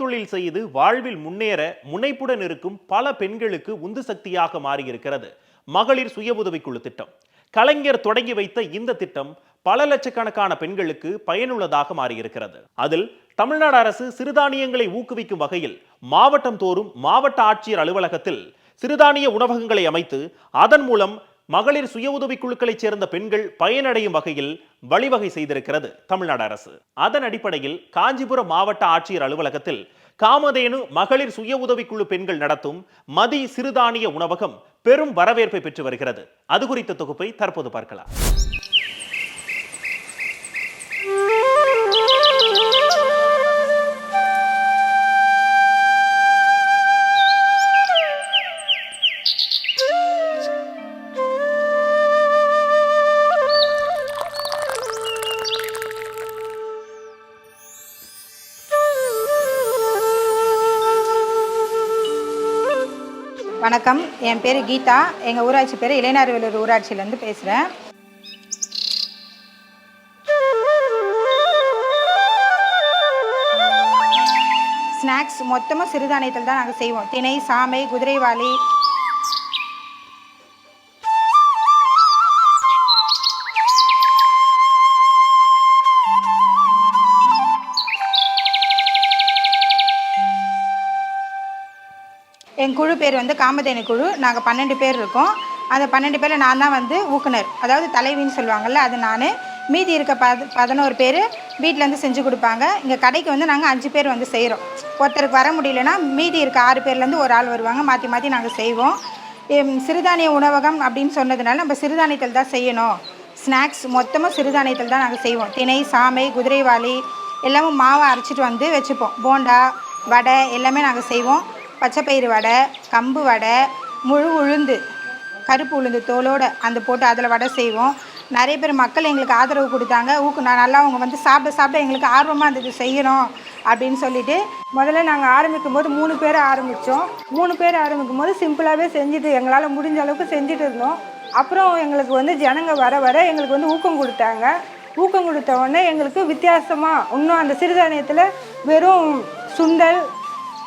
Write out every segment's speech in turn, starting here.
கைத்தொழில் செய்து வாழ்வில் முன்னேற முனைப்புடன் இருக்கும் பல பெண்களுக்கு உந்து சக்தியாக மாறியிருக்கிறது. மகளிர் சுய உதவிக்குழு திட்டம். கலைஞர் தொடங்கி வைத்த இந்த திட்டம் பல லட்சக்கணக்கான பெண்களுக்கு பயனுள்ளதாக மாறியிருக்கிறது. அதில் தமிழ்நாடு அரசு சிறுதானியங்களை ஊக்குவிக்கும் வகையில் மாவட்டம் தோறும் மாவட்ட ஆட்சியர் அலுவலகத்தில் சிறுதானிய உணவகங்களை அமைத்து அதன் மூலம் மகளிர் சுய உதவிக்குழுக்களைச் சேர்ந்த பெண்கள் பயனடையும் வகையில் வழிவகை செய்திருக்கிறது தமிழ்நாடு அரசு. அதன் அடிப்படையில் காஞ்சிபுரம் மாவட்ட ஆட்சியர் அலுவலகத்தில் காமதேனு மகளிர் சுய உதவிக்குழு பெண்கள் நடத்தும் மதி சிறுதானிய உணவகம் பெரும் வரவேற்பை பெற்று வருகிறது. அது குறித்த தொகுப்பை தற்போது பார்க்கலாம். வணக்கம். என் பேர் கீதா. எங்கள் ஊராட்சி பேர் இளைஞர்வேலூர் ஊராட்சியிலேருந்து பேசுகிறேன் ஸ்நாக்ஸ் மொத்தமாக சிறுதானியத்தில் தான் நாங்கள் செய்வோம். திணை சாமை குதிரைவாளி என் குழு பேர் வந்து காமதேனு குழு. நாங்கள் பன்னெண்டு பேர் இருக்கோம். அந்த பன்னெண்டு பேரில் நான் தான் வந்து ஊக்குனர். அதாவது தலைவின்னு சொல்லுவாங்கள்ல அது நான். மீதி இருக்க பத பதினோரு பேர் வீட்டிலேருந்து செஞ்சு கொடுப்பாங்க. இங்கே கடைக்கு வந்து நாங்கள் அஞ்சு பேர் வந்து செய்கிறோம் ஒருத்தருக்கு வர முடியலன்னா மீதி இருக்க ஆறு பேர்லேருந்து ஒரு ஆள் வருவாங்க. மாற்றி மாற்றி நாங்கள் செய்வோம். சிறுதானிய உணவகம் அப்படின்னு சொன்னதுனால நம்ம சிறுதானியத்தில் தான் செய்யணும். ஸ்நாக்ஸ் மொத்தமாக சிறுதானியத்தில் தான் நாங்கள் செய்வோம். திணை சாமை குதிரைவாளி எல்லாமே மாவை அரைச்சிட்டு வந்து வச்சுப்போம். போண்டா வடை எல்லாமே நாங்கள் செய்வோம். பச்சைப்பயிறு வடை கம்பு வடை முழு உளுந்து கருப்பு உளுந்து தோலோடு அந்த போட்டு அதில் வடை செய்வோம். நிறைய பேர் மக்கள் எங்களுக்கு ஆதரவு கொடுத்தாங்க. ஊக்கு நான் நல்லா அவங்க வந்து சாப்பிட சாப்பிட எங்களுக்கு ஆர்வமாக இருந்தது செய்யணும் அப்படின்னு சொல்லிட்டு முதல்ல நாங்கள் ஆரம்பிக்கும் போது மூணு பேர் ஆரம்பித்தோம் மூணு பேர் ஆரம்பிக்கும் போது சிம்பிளாகவே செஞ்சுட்டு எங்களால் முடிஞ்ச அளவுக்கு செஞ்சுட்டு இருந்தோம். அப்புறம் எங்களுக்கு வந்து ஜனங்க வர வர எங்களுக்கு வந்து ஊக்கம் கொடுத்தாங்க. ஊக்கம் கொடுத்த உடனே எங்களுக்கு வித்தியாசமாக இன்னும் அந்த சிறுதானியத்தில் வெறும் சுண்டல்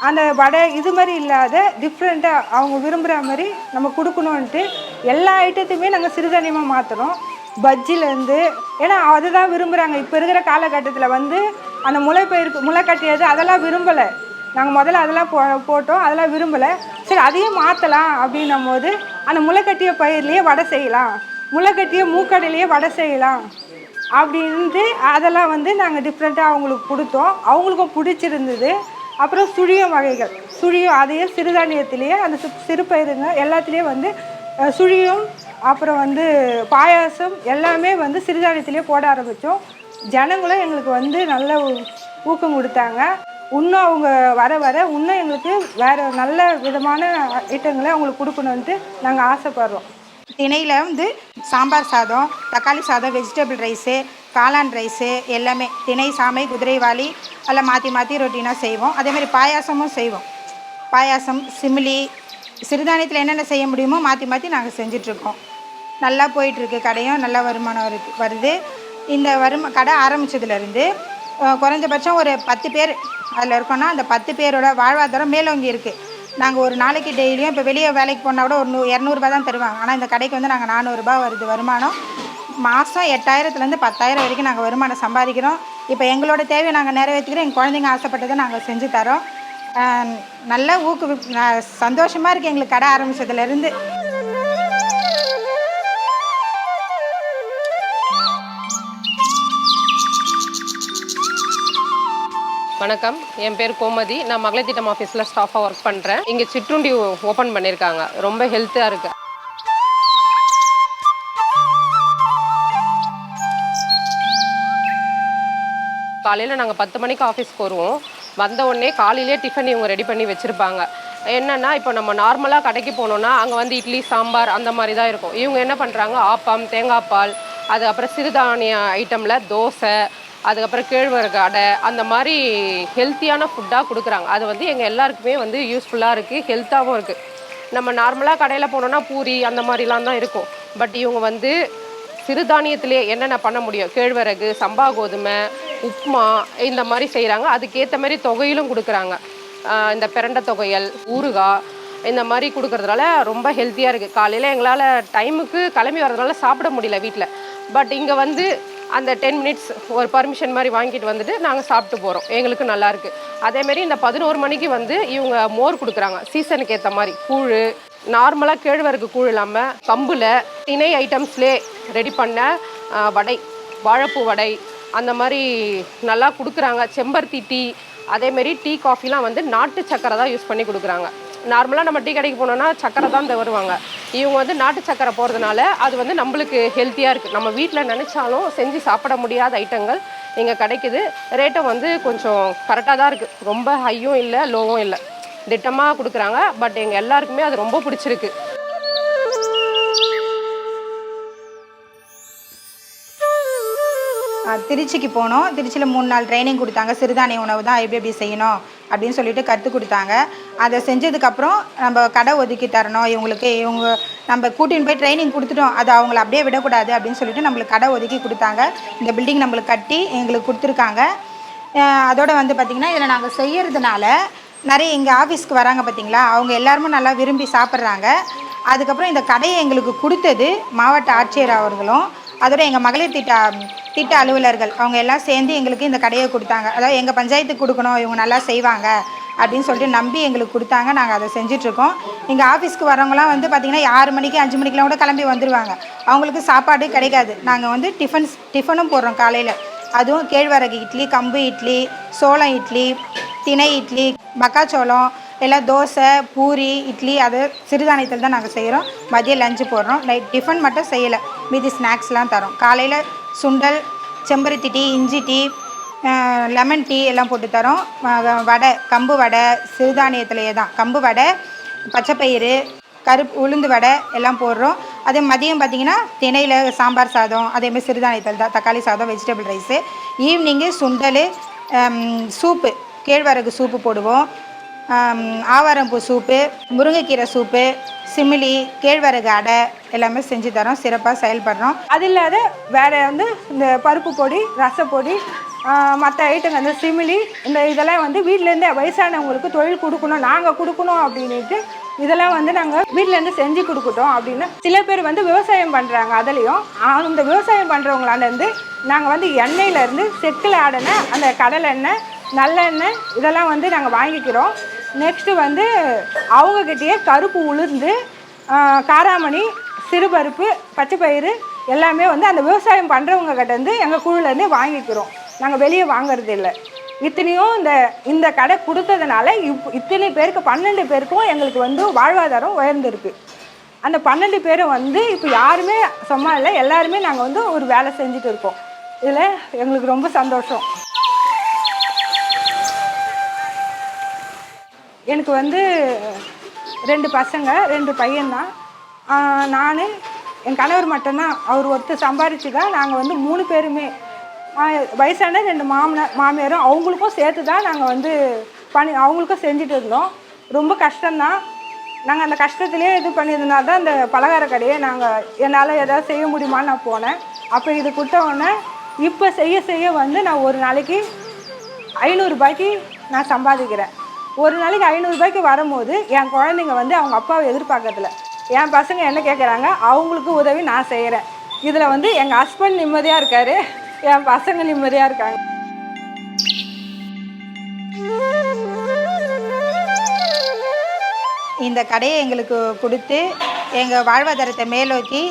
அந்த வடை இது மாதிரி இல்லாத டிஃப்ரெண்ட்டாக அவங்க விரும்புகிற மாதிரி நம்ம கொடுக்கணுன்ட்டு எல்லா ஐட்டத்தையுமே நாங்கள் சிறுதானியமாக மாற்றுறோம் பஜ்ஜிலேருந்து ஏன்னா அதுதான் விரும்புகிறாங்க இப்போ இருக்கிற காலகட்டத்தில் வந்து அந்த முளைப்பயிருக்கு முளை கட்டியது அதெல்லாம் விரும்பலை. நாங்கள் முதல்ல அதெல்லாம் போ போட்டோம். அதெல்லாம் விரும்பலை. சரி அதையும் மாற்றலாம் அப்படின்னும் போது அந்த முளைக்கட்டிய பயிர்லேயே வடை செய்யலாம். முளைக்கட்டிய மூக்கடையிலேயே வடை செய்யலாம். அப்படின்ட்டு அதெல்லாம் வந்து நாங்கள் டிஃப்ரெண்ட்டாக அவங்களுக்கு கொடுத்தோம். அவங்களுக்கும் பிடிச்சிருந்தது. அப்புறம் சுழியம் வகைகள். சுழியம் அதையே சிறுதானியத்திலேயே அந்த சி- சிறுபயிறுங்க எல்லாத்துலேயும் வந்து சுழியம் அப்புறம் வந்து பாயாசம் எல்லாமே வந்து சிறுதானியத்திலே போட ஆரம்பித்தோம் ஜனங்களும் எங்களுக்கு வந்து நல்ல ஊக்கம் கொடுத்தாங்க. இன்னும் அவங்க வர வர இன்னும் எங்களுக்கு வேறு நல்ல விதமான ஐட்டங்களை அவங்களுக்கு கொடுக்கணுன்ட்டு நாங்கள் ஆசைப்படுறோம். திணையில் வந்து சாம்பார் சாதம் தக்காளி சாதம் வெஜிடபிள் ரைஸு காளான் ரைஸு எல்லாமே திணை சாமை குதிரைவாளி எல்லாம் மாற்றி மாற்றி ரொட்டீனாக செய்வோம். அதேமாதிரி பாயாசமும் செய்வோம். பாயாசம் சிமிலி சிறுதானியத்தில் என்னென்ன செய்ய முடியுமோ மாற்றி மாற்றி நாங்கள் செஞ்சிட்ருக்கோம். நல்லா போயிட்டுருக்கு கடையும் நல்லா வருமானம் வருது வருது. இந்த வரும கடை ஆரம்பித்ததுலேருந்து குறைஞ்சபட்சம் ஒரு பத்து பேர் அதில் இருக்கோன்னா அந்த பத்து பேரோட வாழ்வாதாரம் மேலோங்கி இருக்குது நாங்கள் ஒரு நாளைக்கு டெய்லியும் இப்போ வெளியே வேலைக்கு போனால் கூட ஒரு நூ இரநூறுபா தான் தருவாங்க. ஆனால் இந்த கடைக்கு வந்து நாங்கள் நானூறுரூபா வருது வருமானம். மாதம் எட்டாயிரத்துலேருந்து பத்தாயிரம் வரைக்கும் நாங்கள் வருமானம் சம்பாதிக்கிறோம். இப்போ எங்களோட தேவையை நாங்கள் நிறைவேற்றிக்கிறோம். எங்கள் குழந்தைங்க ஆசைப்பட்டதை நாங்கள் செஞ்சு தரோம். நல்ல ஊக்குவி சந்தோஷமாக இருக்குது எங்களுக்கு கடை ஆரம்பித்ததுலேருந்து வணக்கம். என் பேர் கோமதி. நான் மகளிர் திட்டம் ஆஃபீஸில் ஸ்டாஃபாக ஒர்க் பண்ணுறேன் இங்கே சிற்றுண்டி ஓப்பன் பண்ணியிருக்காங்க ரொம்ப ஹெல்த்தாக இருக்குது காலையில் நாங்கள் பத்து மணிக்கு ஆஃபீஸ்க்கு வருவோம். வந்த உடனே காலையிலே டிஃபன் இவங்க ரெடி பண்ணி வச்சுருப்பாங்க. என்னென்னா இப்போ நம்ம நார்மலாக கடைக்கு போனோம்னா அங்கே வந்து இட்லி சாம்பார் அந்த மாதிரி தான் இருக்கும். இவங்க என்ன பண்ணுறாங்க ஆப்பம் தேங்காய் பால் அதுக்கப்புறம் சிறுதானிய ஐட்டமில் தோசை அதுக்கப்புறம் கேழ்வரகு அடை அந்த மாதிரி ஹெல்த்தியான ஃபுட்டாக கொடுக்குறாங்க. அது வந்து எங்கள் எல்லாருக்குமே வந்து யூஸ்ஃபுல்லாக இருக்குது ஹெல்த்தாகவும் இருக்குது நம்ம நார்மலாக கடையில் போனோன்னா பூரி அந்த மாதிரிலாம் தான் இருக்கும். பட் இவங்க வந்து சிறுதானியத்திலே என்னென்ன பண்ண முடியும்? கேழ்வரகு சம்பா கோதுமை உப்புமா இந்த மாதிரி செய்கிறாங்க அதுக்கேற்ற மாதிரி தொகையிலும் கொடுக்குறாங்க. இந்த பிரண்டை தொகையல் ஊறுகாய் இந்த மாதிரி கொடுக்கறதுனால ரொம்ப ஹெல்த்தியாக இருக்குது காலையில் எங்களால் டைமுக்கு கிளம்பி வர்றதுனால சாப்பிட முடியல வீட்டில் பட் இங்கே வந்து அந்த டென் மினிட்ஸ் ஒரு பர்மிஷன் மாதிரி வாங்கிட்டு வந்துட்டு நாங்கள் சாப்பிட்டு போகிறோம் எங்களுக்கு நல்லாயிருக்கு அதேமாரி இந்த பதினோரு மணிக்கு வந்து இவங்க மோர் கொடுக்குறாங்க. சீசனுக்கு ஏற்ற மாதிரி கூழ் நார்மலாக கேழ்வரகு கூழ் இல்லாமல் கம்பில் திணை ஐட்டம்ஸ்லே ரெடி பண்ண வடை வாழைப்பூ வடை அந்த மாதிரி நல்லா கொடுக்குறாங்க. செம்பருத்தி டீ அதேமாரி டீ காஃபிலாம் வந்து நாட்டு சக்கரை தான் யூஸ் பண்ணி கொடுக்குறாங்க. நார்மலாக நம்ம டீ கடைக்கு போனோம்னா சக்கரை தான் தருவாங்க இவங்க வந்து நாட்டு சக்கரை போகிறதுனால அது வந்து நம்மளுக்கு ஹெல்த்தியாக இருக்குது நம்ம வீட்டில் நினச்சாலும் செஞ்சு சாப்பிட முடியாத ஐட்டங்கள் இங்கே கிடைக்குது. ரேட்டும் வந்து கொஞ்சம் கரெக்டாக தான் இருக்குது ரொம்ப ஹையும் இல்லை லோவும் இல்லை. திட்டமாக கொடுக்குறாங்க. பட் எங்கள் எல்லாருக்குமே அது ரொம்ப பிடிச்சிருக்கு. திருச்சிக்கு போனோம். திருச்சியில் மூணு நாள் ட்ரைனிங் கொடுத்தாங்க. சிறுதானிய உணவு தான் எப்படி எப்படி செய்யணும் அப்படின்னு சொல்லிட்டு கற்றுக் கொடுத்தாங்க. அதை செஞ்சதுக்கப்புறம் நம்ம கடை ஒதுக்கி தரணும். இவங்களுக்கு இவங்க நம்ம கூட்டின்னு போய் ட்ரைனிங் கொடுத்துட்டோம். அதை அவங்கள அப்படியே விடக்கூடாது அப்படின்னு சொல்லிட்டு நம்மளுக்கு கடை ஒதுக்கி கொடுத்தாங்க. இந்த பில்டிங் நம்மளுக்கு கட்டி எங்களுக்கு கொடுத்துருக்காங்க. அதோடு அதோட வந்து பார்த்திங்கன்னா இதில் நாங்கள் செய்கிறதுனால நிறைய இங்கே ஆஃபீஸ்க்கு வராங்க பார்த்தீங்களா அவங்க எல்லாருமே நல்லா விரும்பி சாப்பிட்றாங்க. அதுக்கப்புறம் இந்த கடையை எங்களுக்கு கொடுத்தது மாவட்ட ஆட்சியர் அவர்களும். அதோட எங்கள் மகளிர் திட்ட திட்ட அலுவலர்கள் அவங்க எல்லாம் சேர்ந்து எங்களுக்கு இந்த கடையை கொடுத்தாங்க. அதாவது எங்கள் பஞ்சாயத்துக்கு கொடுக்கணும் இவங்க நல்லா செய்வாங்க அப்படின்னு சொல்லிட்டு நம்பி எங்களுக்கு கொடுத்தாங்க. நாங்கள் அதை செஞ்சிட்ருக்கோம். எங்கள் ஆஃபீஸ்க்கு வரவங்களாம் வந்து பார்த்திங்கன்னா ஆறு மணிக்கு அஞ்சு மணிக்கெலாம் கூட கிளம்பி வந்துடுவாங்க அவங்களுக்கு சாப்பாடு கிடைக்காது. நாங்கள் வந்து டிஃபன்ஸ் டிஃபனும் போடுறோம் காலையில். அதுவும் கேழ்வரகு இட்லி கம்பு இட்லி சோளம் இட்லி தினை இட்லி மக்காச்சோளம் எல்லாம் தோசை பூரி இட்லி அது சிறுதானியத்தில் தான் நாங்கள் செய்கிறோம் மதியம் லஞ்சு போடுறோம். நைட் டிஃபன் மட்டும் செய்யலை. மீதி ஸ்நாக்ஸ்லாம் தரோம். காலையில் சுண்டல் செம்பருத்தி டீ இஞ்சி டீ லெமன் டீ எல்லாம் போட்டு தரோம். வடை கம்பு வடை சிறுதானியத்திலேயே தான். கம்பு வடை பச்சைப்பயிறு கருப்பு உளுந்து வடை எல்லாம் போடுறோம். அதே மதியம் பார்த்தீங்கன்னா திணையில் சாம்பார் சாதம் அதேமாதிரி சிறுதானியத்தில் தான் தக்காளி சாதம் வெஜிடபிள் ரைஸு ஈவினிங்கு சுண்டல் சூப்பு கேழ்வரகு சூப்பு போடுவோம். ஆவாரம்பூ சூப்பு முருங்கைக்கீரை சூப்பு சிமிலி கேழ்வரகு அடை எல்லாமே செஞ்சு தரோம். சிறப்பாக செயல்படுறோம். அது இல்லாத வேறு வந்து இந்த பருப்பு பொடி ரசப்பொடி மற்ற ஐட்டங்கள் இந்த சிமிலி இந்த இதெல்லாம் வந்து வீட்டிலேருந்து வயசானவங்களுக்கு தொழில் கொடுக்கணும் நாங்கள் கொடுக்கணும் அப்படின்ட்டு இதெல்லாம் வந்து நாங்கள் வீட்டிலேருந்து செஞ்சு கொடுக்கட்டும் அப்படின்னு சில பேர் வந்து விவசாயம் பண்ணுறாங்க அதுலேயும். அந்த விவசாயம் பண்ணுறவங்களாலேருந்து நாங்கள் வந்து எண்ணெயிலேருந்து செக்கில் ஆடின அந்த கடலை எண்ணெய் நல்லெண்ணெய் இதெல்லாம் வந்து நாங்கள் வாங்கிக்கிறோம். நெக்ஸ்ட்டு வந்து அவங்கக்கிட்டேயே கருப்பு உளுந்து காராமணி சிறுபருப்பு பச்சைப்பயிறு எல்லாமே வந்து அந்த விவசாயம் பண்ணுறவங்க கிட்டேருந்து எங்கள் குழுலேருந்து வாங்கிக்கிறோம். நாங்கள் வெளியே வாங்குறது இல்லை. இத்தனையும் இந்த இந்த கடை கொடுத்ததுனால இப் இத்தனை பேருக்கு பன்னெண்டு பேருக்கும் எங்களுக்கு வந்து வாழ்வாதாரம் உயர்ந்திருக்கு. அந்த பன்னெண்டு பேரும் வந்து இப்போ யாருமே சும்மா இல்லை எல்லாருமே நாங்கள் வந்து ஒரு வேலை செஞ்சுட்டு இருக்கோம். இதில் எங்களுக்கு ரொம்ப சந்தோஷம். எனக்கு வந்து ரெண்டு பசங்க ரெண்டு பையன்தான். நான் என் கணவர் மட்டும்தான். அவர் ஒருத்தர் சம்பாரிச்சு தான் நாங்கள் வந்து மூணு பேருமே. வயசான ரெண்டு மாமனார் மாமியாரும் அவங்களுக்கும் சேர்த்து தான் நாங்கள் வந்து பணி அவங்களுக்கும் செஞ்சுட்டு இருந்தோம். ரொம்ப கஷ்டம்தான். நாங்கள் அந்த கஷ்டத்துலேயே இது பண்ணியிருந்தால் தான் இந்த பலகார கடையை நாங்கள் என்னால் எதாவது செய்ய முடியுமான்னு நான் போனேன். அப்போ இது கொடுத்தவொடனே இப்போ செய்ய செய்ய வந்து நான் ஒரு நாளைக்கு ஐநூறுரூபாய்க்கு நான் சம்பாதிக்கிறேன். ஒரு நாளைக்கு ஐநூறுரூபாய்க்கு வரும்போது என் குழந்தைங்க வந்து அவங்க அப்பாவை எதிர்பார்க்கறதில்ல. என் பசங்க என்ன கேட்குறாங்க அவங்களுக்கு உதவி நான் செய்கிறேன் இதில் வந்து எங்கள் ஹஸ்பண்ட் நிம்மதியாக இருக்கார். என் பசங்க நிம்மதியாக இருக்காங்க. இந்த கடையை எங்களுக்கு கொடுத்து எங்கள் வாழ்வாதாரத்தை மேலோக்கி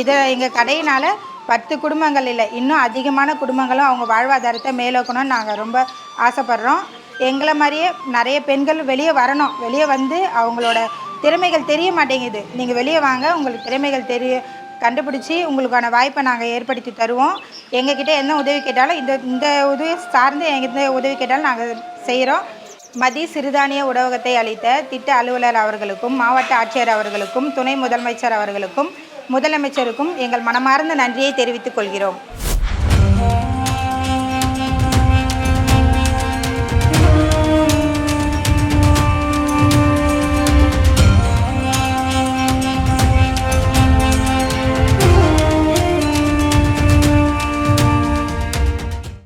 இதை எங்கள் கடையினால் பத்து குடும்பங்கள் இல்லை இன்னும் அதிகமான குடும்பங்களும் அவங்க வாழ்வாதாரத்தை மேலோக்கணும்னு நாங்கள் ரொம்ப ஆசைப்படுறோம். எங்களை மாதிரியே நிறைய பெண்கள் வெளியே வரணும். வெளியே வந்து அவங்களோட திறமைகள் தெரிய மாட்டேங்குது. நீங்கள் வெளியே வாங்க உங்களுக்கு திறமைகள் தெரிய கண்டுபிடிச்சி உங்களுக்கான வாய்ப்பை நாங்கள் ஏற்படுத்தி தருவோம். எங்ககிட்ட என்ன உதவி கேட்டாலும் இந்த இந்த உதவி சார்ந்து எந்த உதவி கேட்டாலும் நாங்கள் செய்கிறோம் மதிய சிறுதானிய உணவகத்தை அளித்த திட்ட அலுவலர் அவர்களுக்கும் மாவட்ட ஆட்சியர் அவர்களுக்கும் துணை முதலமைச்சர் அவர்களுக்கும் முதலமைச்சருக்கும் எங்கள் மனமார்ந்த நன்றியை தெரிவித்துக் கொள்கிறோம்.